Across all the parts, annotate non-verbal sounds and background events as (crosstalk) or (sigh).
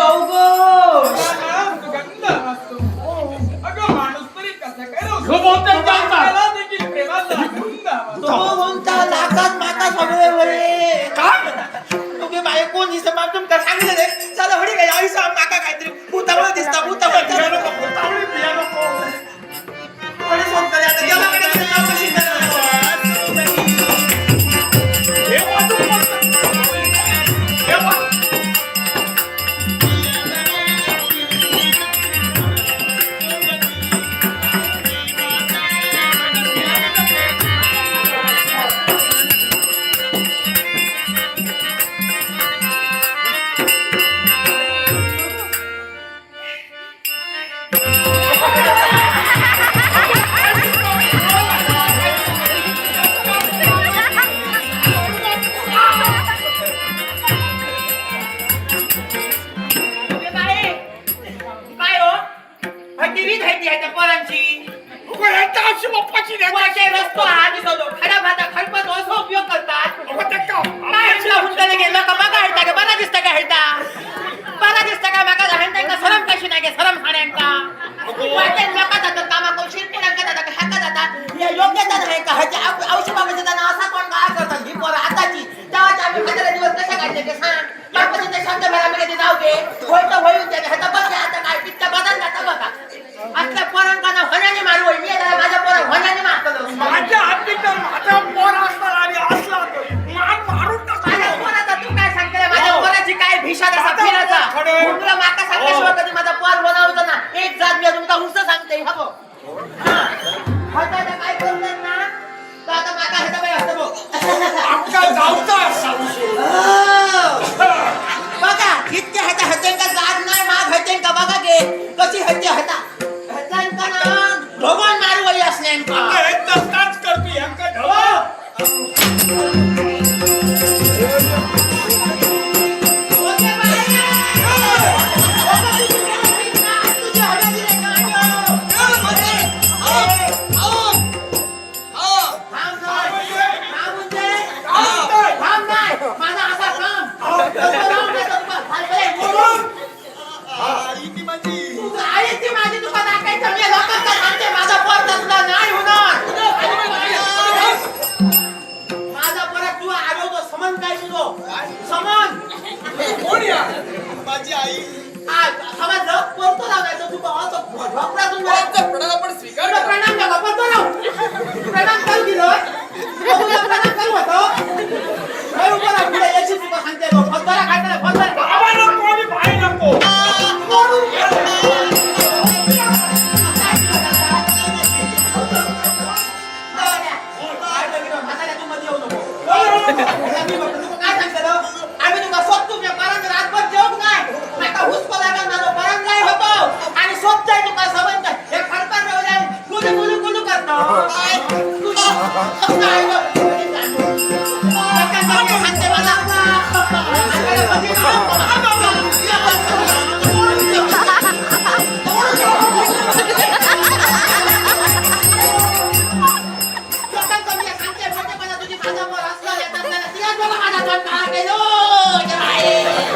老公 गती हता हतांकाना ढोबण मारू वय असल्यांका एकदाच काच करतो यांका ढो माझी आई. परतो लागायचं तू भावा पण स्वीकार प्रणाम प्रणाम करू दिलं. (laughs) प्रणाम करू होतो.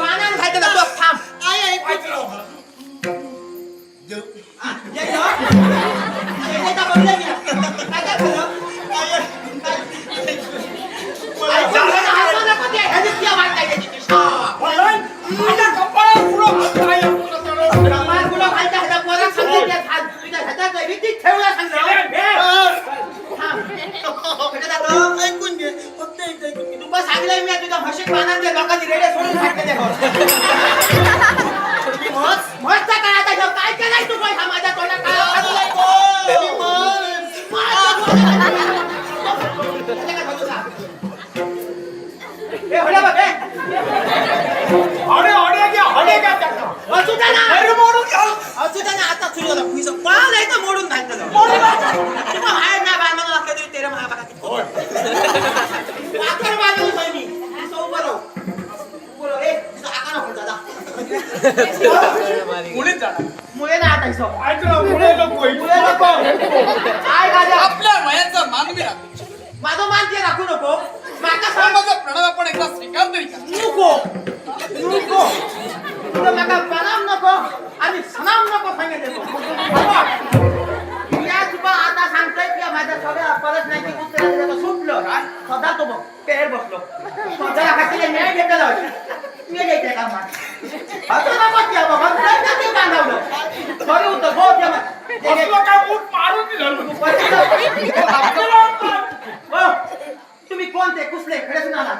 มานั่งใครจะมาตกทำไอ้ไอ้ไปจะหลงเยอะเยอะเยอะไอ้จะมาเรื่องเนี่ยไอ้จะถือ मस्त काय आता ह्यो काय तू पण हा माझ्या तोंडात काय आवाज आलाय? ए, होड्या बघ, ए. होड्या, होड्या घ्या, होड्या घ्या त्यांना. असू दे ना. अरे ना, आता तुझ्या लखवीचं पळालं आहे तर तू तेरा महाभागात. वाकर बाजूला जाईल. मुळीच जाणार मुळे ना आता ऐकलं नको मुळे नको आय गाजा आपल्या वयाचा मानवी राहतो माझं राखू नको माका सांग माझा प्रणव आपण एकदा स्वीकार तरी नको नको तुला माका प्रणाम नको आणि सलाम नको सांगितलं या तुका आता सांगतोय की माझ्या सगळ्या परत नाही की कुत्र्याचं सुटलं सदा तो बघ पेर बसलो स्वतःला खातीर न्याय घेतला मी द्यायचं का मग असं नको त्या बाबा ते बांधवलं? सॉरी होतं त्या बसलो काय मूठ मारून दिलं तुम्ही कोणते? कुसले खडेच नाला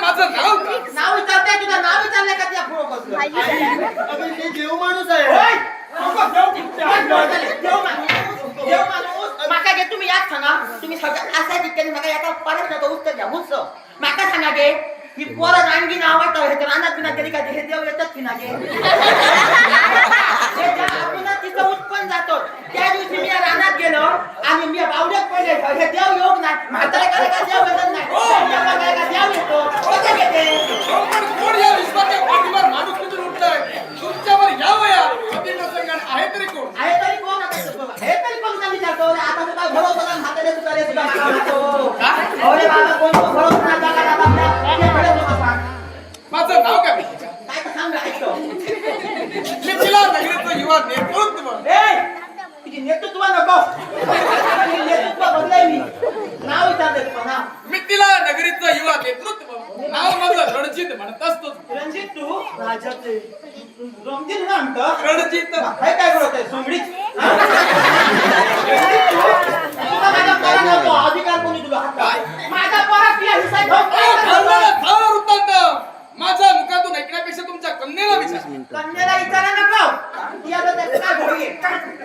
माझं नाव नाव विचारते तुझं नाव विचारलंय का त्या पुढं बसलो? मी देव माणूस आहे. होय. नको, देव देव माणूस. देव माणूस. माका गे तुम्ही यात सांगा तुम्ही सगळं असा जितक्याने माका याचा परत नका उत्तर द्या मुस. माका सांगा गे पोरं रानगी नाव हे रानात पिना गेली का हे देव येतात की ना गे तिथं उत्पन्न जातो त्या दिवशी मी रानात गेलो आणि मी बावड्यात पडले. हे देव योग नाही. म्हातारे काय का देव येत नाही? देव देव येतो? राजाचे. ना? रणजित काय काय आहे? हा? माझा पोरा नको, अधिकार कोणी तुला हातात? माझा पोरा तुला हिस्सा घेऊन काय अहो, करतो? ठरलेलं ठर वृत्तांत माझ्या मुखातून ऐकण्यापेक्षा तुमच्या कन्येला विचार. कन्याला विचारा नको. या तर त्याचं काय घोडी आहे?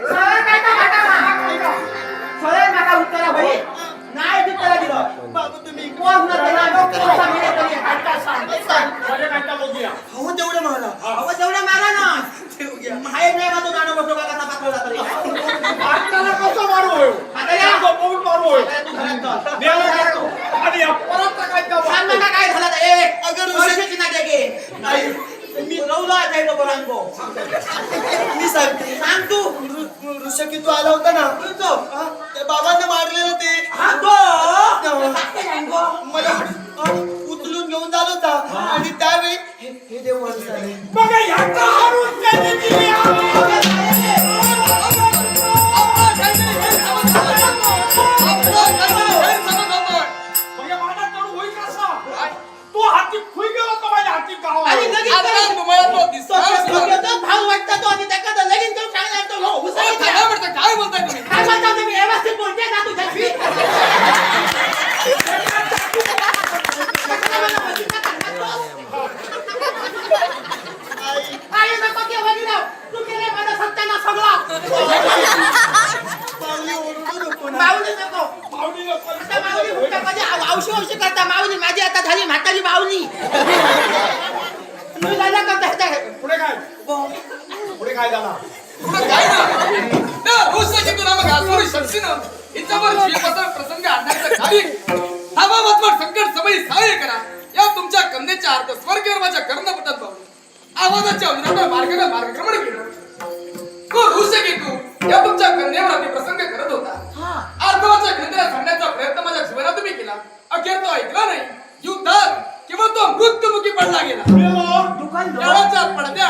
सरळ काय का माका मा? सरळ माका उत्तरा होई नाही उत्तरा दिलं. बाबा तुम्ही कोण नको, सांगितलं तरी? काय का हो तेवढं मला अहो, तेवढं मारा ना माहीत नाही का तू गाणं बसतो का कसा पाठवला तरी आजकाल कसं मारू होय आता या. आता बघून मारू होय आता तू घरात चल. देवाला काय तो? आणि या पोराचं काय का सांग ना काय झालं तर, ए, अगं, वर्षाची ना घे. मी रवला आहे तो बरांगो. मी सांगते सांग तू ऋषकी तू आला होता ना. त्या बाबांना मारलेलं ते. हा. मला उचलून घेऊन जात होता. आणि त्यावेळी हे देव माणूस हो, काय म्हणता काय बोलताय तुम्ही? काय म्हणता तुम्ही? व्यवस्थित बोलते ना तुझ्याशी. विरोधात मार्गाने मार्गक्रमण केलं तो ऋषकेतू या तुमच्या कन्येवर अति प्रसंग करत होता. अर्धवाच्या ग्रंथाला सांगण्याचा प्रयत्न माझ्या जीवनात मी केला. अखेर तो ऐकला नाही. युद्धात किंवा तो मृत्युमुखी पडला गेला. देवाच्या पडद्या.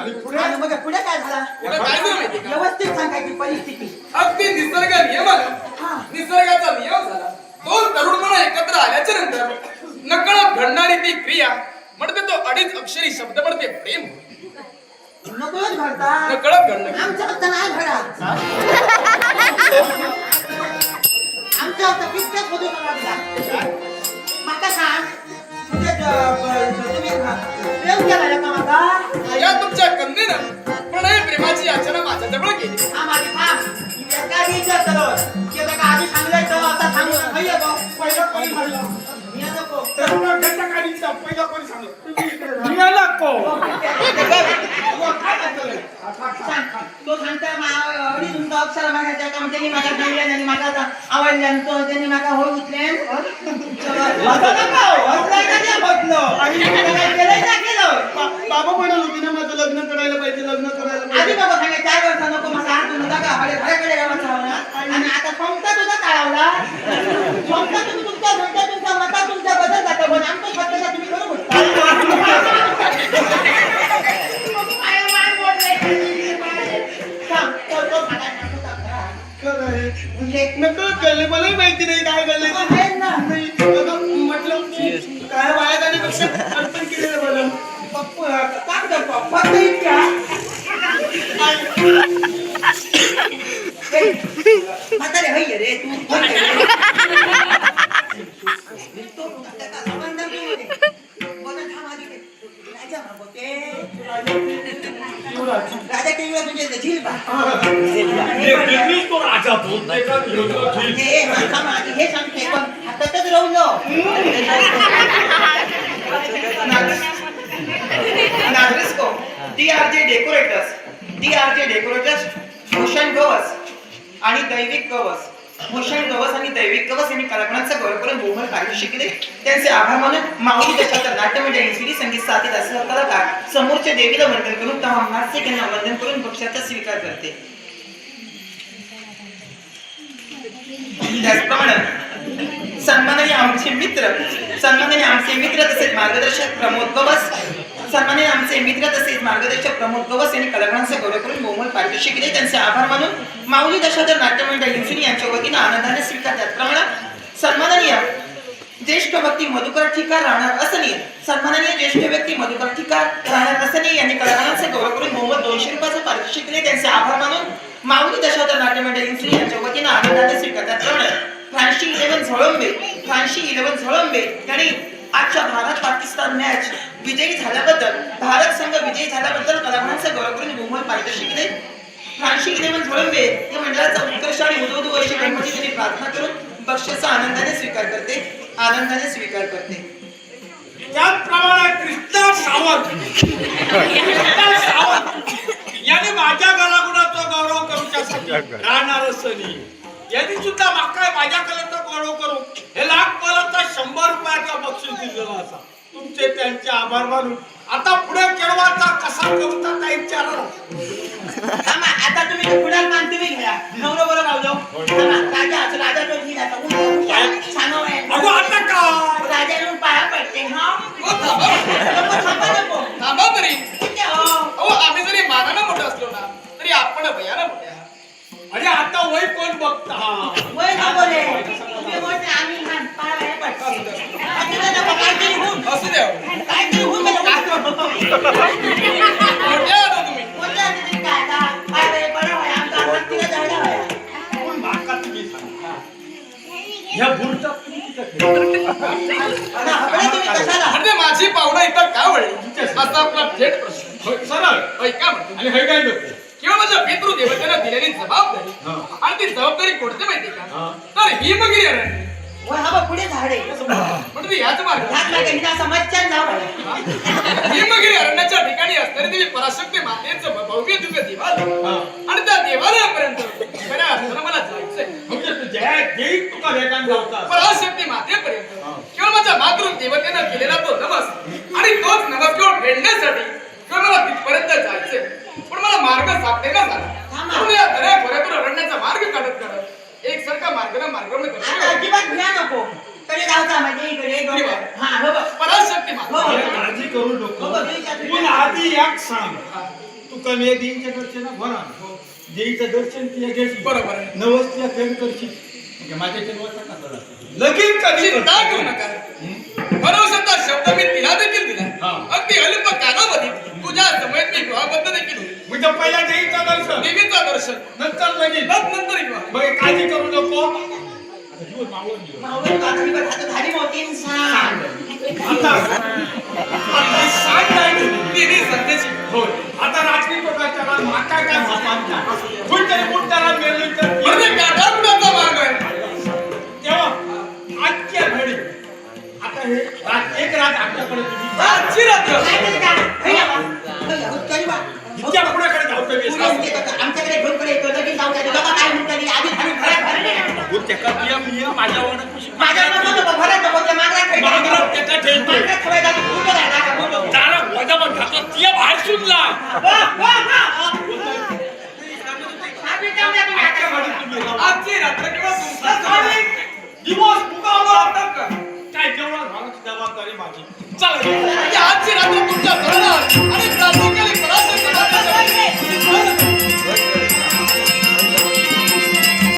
आणि पुढे? पुढे काय झाला? काय झालं माहिती का? व्यवस्थित सांगायची परिस्थिती. अगदी निसर्ग नियमानं निसर्गाचा नियम झाला. दोन तरुण मुलं एकत्र आल्याच्यानंतर नकळत घडणारी ती क्रिया म्हणते तो अडीच अक्षरी शब्द म्हणते प्रेम नकळत घडता नकळत घडणं आमच्या नाही आमच्या माका सांग तुझे ज- ब- तुम्ही प्रेम केला का माका या तुमच्या कन्येनं प्रणय प्रेमाची याचना माझ्या जवळ केली हा माझी थांब एका विचारतो की आता का आधी सांगलंय तर आता सांगू नाही आहे बा. पहिला कोणी सांगला मी नको तरुणा घटकारीचा पहिला कोणी सांगला तुम्ही इकडे राहा. मी नको हो, काय करतोय? सांग. तो सांगतोय मा- कधी तुमचा अक्षर मागायचा का त्यांनी म्हाका सांगल्यान आणि आता आवडल्यान तो त्यांनी म्हाका होय हो, का केलं? बाबा म्हणत होती ना माझं लग्न करायला पाहिजे लग्न करायला आधी बाबा सांगा चार वर्ष नको माझा हात धुवून टाका हळे घराकडे आणि आता संस्था तुझा टाळावला संस्था तुम्ही तुमच्या घरच्या तुमच्या मता तुमच्या बदल जाता पण आमचं स्वतःचा तुम्ही करू खरं माहिती नाही काय अगं, म्हटलं काय वाया जाण्यापेक्षा अर्पण केलेलं बरं. पप्पू म्हातारे हय्य रे. तो. राजा टीव्हीवर तुझे झील पहा. हे पण आहे. मी तो राजा बोलते का विरोध ठीक हे माथा मागे हे सांगते पण हातातच राहून जाऊ नागरिस्को D R J decorators D R J decorators Bhushan Gawas आणि दैविक गवस भूषण गवस आणि दैविक गवस यांनी कलागुणांचा गौरव करून बहुमल पारितोषिक दिले त्यांचे आभार मानून माऊली दशावतार नाट्यमंडळ म्हणजे एनसीडी संगीत साथीत असलेला कलाकार समोरच्या देवीला वंदन करून तमाम नाट्य यांना वंदन करून पक्षाचा स्वीकार करते. त्याचप्रमाणे सन्मानाने आमचे मित्र सन्मानाने आमचे मित्र तसेच मार्गदर्शक प्रमोद गवस सन्माननीय आमचे मित्र तसेच मार्गदर्शक प्रमोद गवस यांनी कलाकारांचा गौरव करून बहुमल पारितोषिक दिले. त्यांचे आभार मानून माऊली दशाधर नाट्यमंडळ इंसुनी यांच्या वतीनं आनंदाने स्वीकार त्याचप्रमाणे सन्माननीय ज्येष्ठ व्यक्ती मधुकर ठिकार राहणार असनीय. सन्माननीय ज्येष्ठ व्यक्ती मधुकर ठिकार राहणार असनीय. यांनी कलाकारांचे गौरव करून मोहम्मद दोनशे रुपयाचं पारितोषिक दिले. त्यांचे आभार मानून माऊली दशावतार नाट्यमंडळ इंसुनी यांच्या वतीनं आनंदाने स्वीकार त्याचप्रमाणे फ्रान्सी इलेव्हन झळंबे फ्रान्सी इलेव्हन झळंबे यांनी आजच्या भारत पाकिस्तान मॅच विजयी झाल्याबद्दल भारत संघ विजयी झाल्याबद्दल कलाकारांचे गौरव करून बहुमत पारितोषिक दिले फ्रान्सी इलेव्हन झोळंबे या मंडळाचा उत्कर्ष आणि उदोदू वर्षी गणपती त्यांनी प्रार्थना करून बक्षाचा आनंदाने स्वीकार करते आनंदाने स्वीकार करते. त्याचप्रमाणे कृष्णा सावंत सावंत याने माझ्या कलागुणाचा गौरव करू शकतो राहणार नाही. यांनी सुद्धा माका माझ्या कलेचा गौरव करू. हे लाख शंभर रुपयाचा बक्षीस दिलेला असा. तुमचे त्यांचे आभार मानून. आता पुढे केळवाचा कसा कविता काही विचारा थांबा, आता तुम्ही तो पुढार मान तुम्ही घ्या नवरा बरोबर राहू थांबा, राजा असं राजा तो ठीक सांगू अगो आता काय? राजा येऊन पाया पडते हा? हो, थांबा. नको, थांबा नको. थांबा तरी. हो. आम्ही जरी मानानं मोठं असलो ना तरी आपण भयानं मोठे. अरे आता वय कोण बघता? वय तुम्ही मोठे आम्ही लहान पडते काहीतरी होऊन असू द्या. हो. होऊन मोठे हो तुम्ही. मोठे काय? आता? होय, आमचा भक्तीला जायला होय. पण माका तुम्ही? सांगा. ह्या बुरचा तुम्ही किती खेळ आता हबळे तुम्ही कशाला? म्हणजे माझी पाहुणा इथं का वळली असा आपला थेट प्रश्न. सरळ. होय का म्हणतो. आणि हे काय नको? किंवा माझ्या पितृ देवतेनं दिलेली जबाबदारी. आणि ती जबाबदारी कोणती माहिती का. तर वय हा बघ, पुढे झाडे. म्हणजे याच मार्ग ह्यात मागे हिला असं मच्छर जाऊ आहे. हिमगिरी अरण्याच्या ठिकाणी असणारी देवी पराशक्ती मातेचं भव्य दिव्य देवालय. हा. आणि त्या देवालयापर्यंत खऱ्या अर्थानं मला जायचंय. म्हणजे तू जय जय तुका भेटायला जावता पराशक्ती मातेपर्यंत. किंवा माझ्या मातृ देवतेनं केलेला तो नमस आणि तोच नमस केवळ फेडण्यासाठी किंवा मला तिथपर्यंत जायचंय. पण मला मार्ग सापडेना झाला. म्हणून या दऱ्या खोऱ्यातून अरण्याचा मार्ग काढत अजिबात भिया नको. कडे जाऊचा म्हणजे इकडे डोक्यावर. हा हो बघ. पराशक्ती हो. माते अरे काळजी करू नको. हो, देवीच्या पण आधी एक सांग. तू कमी देवीच्या दर्शन भरा देवीचं दर्शन तिच्या घ्यायची बरोबर आहे. नवस तिला फेड करशील. म्हणजे माझ्या जन्माचा कसा जातो लगीन कधी चिंता करू नका. शब्द मी तिला देखील दिला हा. अगदी अल्प कालावधीत. तुझ्या समयेत मी विवाहबद्ध देखील होईल. म्हणजे पहिला देवीचं दर्शन देवीचं दर्शन नंतर मग नंतर विवाह बघ काळजी करू नको आता जीवन मावळून गेलं. आता ही बघ, आता झाली मोठी इंसान. आता आता सांग काय होय आता रात्री माका कोणतरी कोण त्याला मेली तर म्हणजे काटाकुटाचा मार्ग आहे तेव्हा आजच्या घडी आता हे रात एक रात आपल्याकडे आजची रात्र काय केलं का? हे बा. या, तरी बा. तिच्या पुढेकडे धावतो? आमच्याकडे घेऊन कडे येतो लगेच गावच्या लोकं काय म्हणतात आधी भरले हो, त्याका तुया मी माझ्या वाणं खुशी माझ्या भरत त्याका तू बोलो. वजा तिया बाहेर. आम्ही जाऊन. आजची रात्र किंवा तुमचा दिवस मुकावला का काय झालं जबाबदारी माझी चला आजची रात्र तुमच्या घरात आणि रात्री ¡Oye!